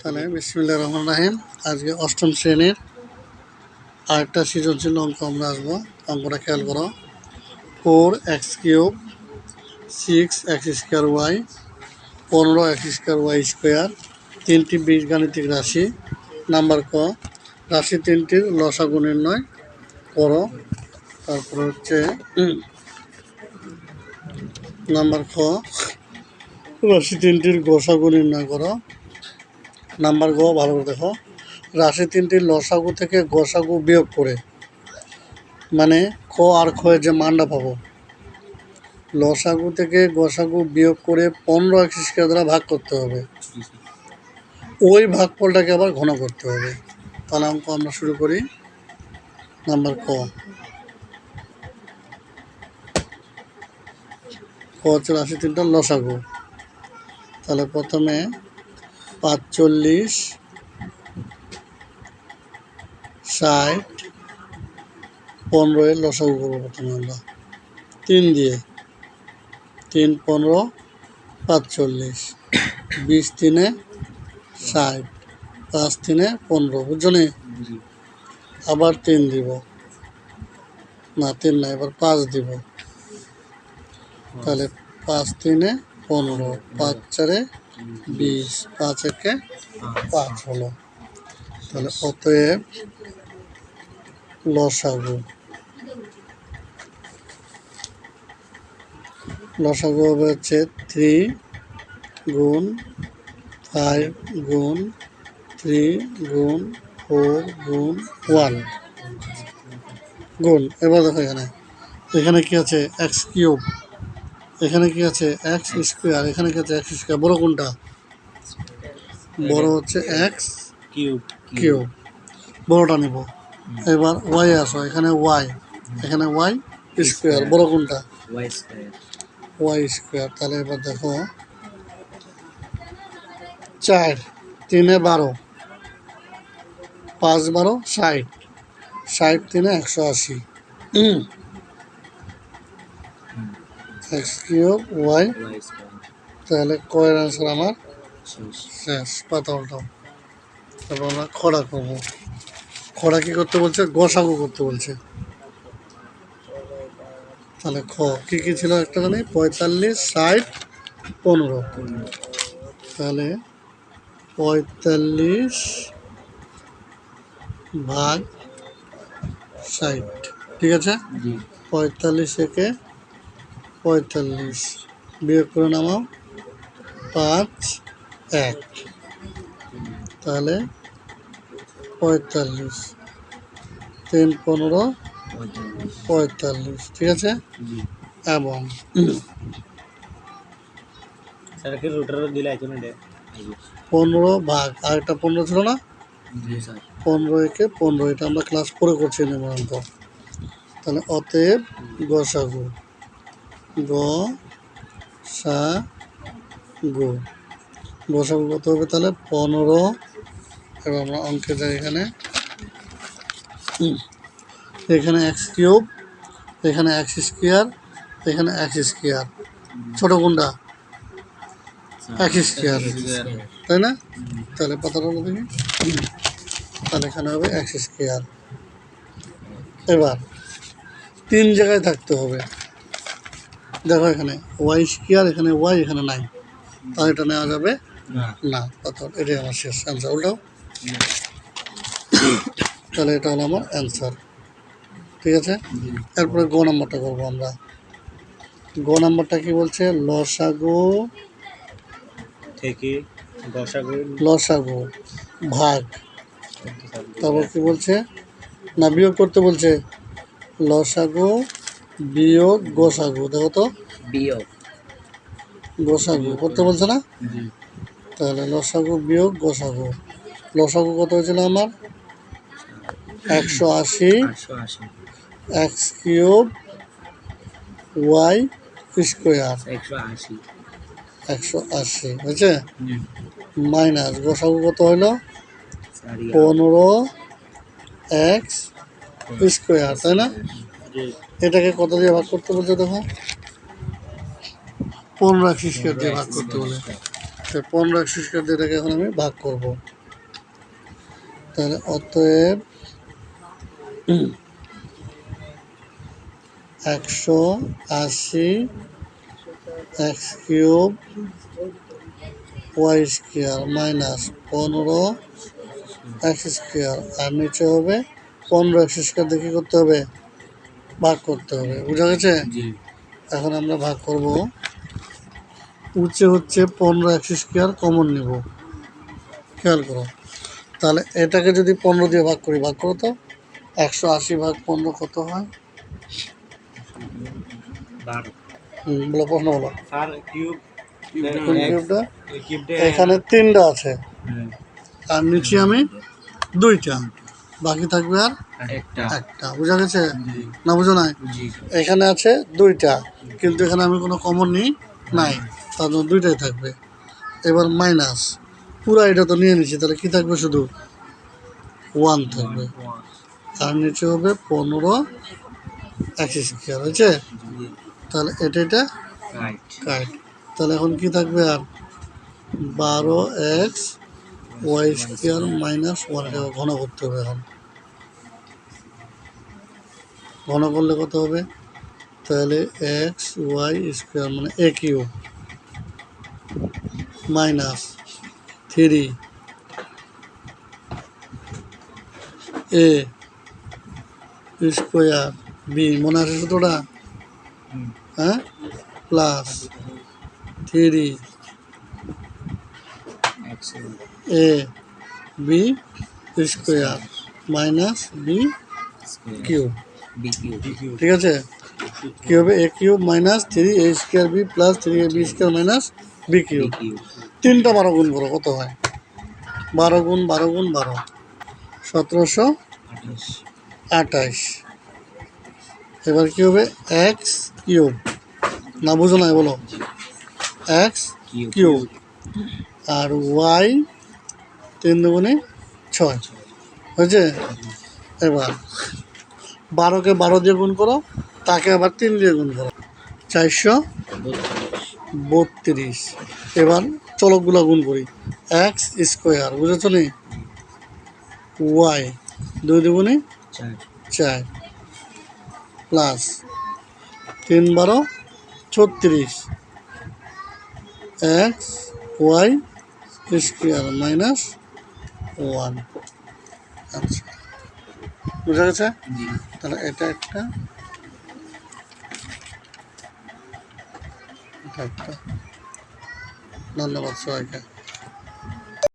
তাহলে বিসমিল্লা রহমান রাহিম। আজকে অষ্টম শ্রেণির আরেকটা সৃজনশীল অঙ্ক আমরা আসব। অঙ্কটা খেয়াল করো। Four x cube six x square y, পনেরো এক্স স্কোয়ার ওয়াই স্কোয়ার, তিনটি বীজগাণিতিক রাশি। নাম্বার ক, রাশি তিনটির লসাগু নির্ণয় করো। তারপরে হচ্ছে নাম্বার খ, রাশি তিনটির গোসাগু নির্ণয় করো। নাম্বার গ, ভালো করে দেখো। রাশি তিনটির লসাগু থেকে গোসাগু বিয়োগ করে। মানে খ আর খয়ের যে মানটা পাবো। লসাগু থেকে গোসাগু বিয়োগ করে পনেরো এক স্কোয়ার দ্বারা ভাগ করতে হবে। ওই ভাগফলটাকে আবার ঘন করতে হবে। তাহলে অঙ্ক আমরা শুরু করি। নাম্বার ক। ক হচ্ছে রাশি তিনটা লসাগু। তাহলে প্রথমে পাঁচচল্লিশ ষাট পনেরো এর লসাগু করব প্রথমে আমরা। তিন দিয়ে তিন পনেরো পাঁচচল্লিশ বিশ তিনে ষাট পাঁচ তিনে পনেরো বুঝছ নি? আবার তিন দিব। না তিন না এবার পাঁচ দিব। তাহলে পাঁচ তিনে পনেরো পাঁচ চারে বিশ, পাঁচ একে পাঁচ হলো। তাহলে অতএব লসাগু। লসাগু হবে হচ্ছে থ্রি গুণ ফাইভ গুণ থ্রি গুণ ফোর গুণ ওয়ান। গুণ, এবার দেখো এখানে। এখানে কি আছে? X cube. এখানে কি আছে? এক্স স্কোয়ার এখানে কি আছে এক্স স্কোয়ার বড় কোনটা? বড় হচ্ছে এক্স কিউব কিউব বড়টা নিব। এবার ওয়াই আসো এখানে ওয়াই এখানে ওয়াই স্কোয়ার বড় কোনটা? ওয়াই স্কয়ার তাহলে এবার দেখো। চার তিনে বারো। পাঁচ বারো ষাট। ষাট তিনে একশো আশি। এক্স কিউব ওয়াই তাহলে কয়ের আনসার আমার? শেষ। পাতা উল্টাও তারপর আমরা খরা করব। খরা কি করতে বলছে? গোসাগু করতে বলছে। তাহলে খ কি কি ছিল একটা জানি পঁয়তাল্লিশ ষাট পনেরো। তাহলে পঁয়তাল্লিশ ভাগ ষাট। ঠিক আছে? পঁয়তাল্লিশ একে পঁয়তাল্লিশ। বিয়োগ করে নামাও। পাঁচ এক। তাহলে পঁয়তাল্লিশ। তিন পনেরো পঁয়তাল্লিশ। ঠিক আছে? এবং পনেরো ভাগ। আর একটা পনেরো ছিল না? জি স্যার। পনেরো একে পনেরো এটা আমরা ক্লাস ফোরে করছি নিয়মান্ত তাহলে অতএব গসাগু। গ, সা, গু। গসাগু কত হবে তাহলে? পনেরো। এবার আমরা অঙ্কে যাই এখানে। এখানে এক্স কিউব, এখানে এক্স স্কোয়ার, এখানে এক্স স্কোয়ার। ছোটো কোনটা এক স্কোয়ার। তাই না? তাহলে পাতাটা দেখি। তাহলে এখানে হবে এক্স স্কোয়ার। এবার তিন জায়গায় থাকতে হবে। দেখো এখানে ওয়াই স্কোয়ার এখানে ওয়াই এখানে নাই। তাহলে এটা নেওয়া যাবে না। অর্থাৎ এটাই আমার শেষ অ্যান্সার উল্টাও তাহলে এটা হলো আমার অ্যান্সার ঠিক আছে? এরপরে গ নাম্বারটা করব আমরা। গ নাম্বারটা কি বলছে? লসাগু থেকে লসাগু ভাগ। তারপর কি বলছে? না বিয়োগ করতে বলছে। লসাগু বিয়োগ গোসাগু দেখো তো। বিয়োগ। গোসাগু করতে বলছে না? তাহলে লসাগু বিয়োগ গোসাগু। লসাগু কত হয়েছিল আমার? একশো আশি। X cube y square. একশো আশি। হয়েছে? মাইনাস গোসাগু কত হলো পনেরো এক্স স্কোয়ার তাই না? এটাকে কত দিয়ে ভাগ করতে বলছে দেখো? পনেরো এক্স স্কোয়ার দিয়ে ভাগ করতে বলে। পনেরো একশো স্কোয়ার দিয়ে এটাকে এখন আমি ভাগ করব। তাহলে অতএব একশো আশি x cube y square minus পনেরো এক্স স্কোয়ার। আর নিচে হবে পনেরো এক্স স্কোয়ার কী করতে হবে? ভাগ করতে হবে বুঝা গেছে? এখন আমরা ভাগ করব। উচ্চে হচ্ছে পনেরো একশো স্কোয়ার কমন নিব। খেয়াল করো। তাহলে এটাকে যদি পনেরো দিয়ে ভাগ করি ভাগ করো তো? একশো আশি ভাগ পনেরো কত হয়? বলো প্রশ্ন বলো। এখানে তিনটা আছে। হ্যাঁ। আর নিচে আমি দুইটা বাকি থাকবে আর একটা। বুঝা গেছে? না বুঝো নাই? এখানে আছে দুইটা কিন্তু এখানে আমি কোনো কমন নিই নাই। তার জন্য দুইটাই থাকবে। এবার মাইনাস পুরো এটা তো নিয়ে নিচ্ছি তাহলে কি থাকবে শুধু? ওয়ান থাকবে। তার নিচে হবে পনেরো একশো স্কোয়ার হয়েছে? তাহলে এটা এটা কাট তাহলে এখন কি থাকবে আর? বারো x y square minus one এটা ঘন করতে হবে এখন। ঘন করলে কত হবে? তাহলে এক্স ওয়াই স্কোয়ার মানে a cube minus three a square b. মনে আছে হুম। হ্যাঁ? প্লাস থ্রি একশো a b square minus b cube ঠিক আছে? কী হবে a cube minus three a square b plus three a b square minus b cube Q তিনটা বারো গুণ করো কত হয়? বারো গুণ বারো গুণ বারো। সতেরোশো আঠাশ। এবার কী হবে? এক্স কিউব না বুঝো না বলো। এক্স কিউ কিউব আর ওয়াই তিন দুগুণে ছয়। হয়েছে? এবার বারোকে বারো দিয়ে গুণ করো তাকে আবার তিন দিয়ে গুণ করো। চারশো বত্রিশ। এবার চলকগুলো গুণ করি। এক্স স্কোয়ার বুঝেছ নি? ওয়াই দুই দুগুণে চার। চার। প্লাস তিন বারো ছত্রিশ। X y square minus one. আচ্ছা। বুঝা গেছে? তাহলে এটা একটা এটা একটা। ধন্যবাদ সবাইকে।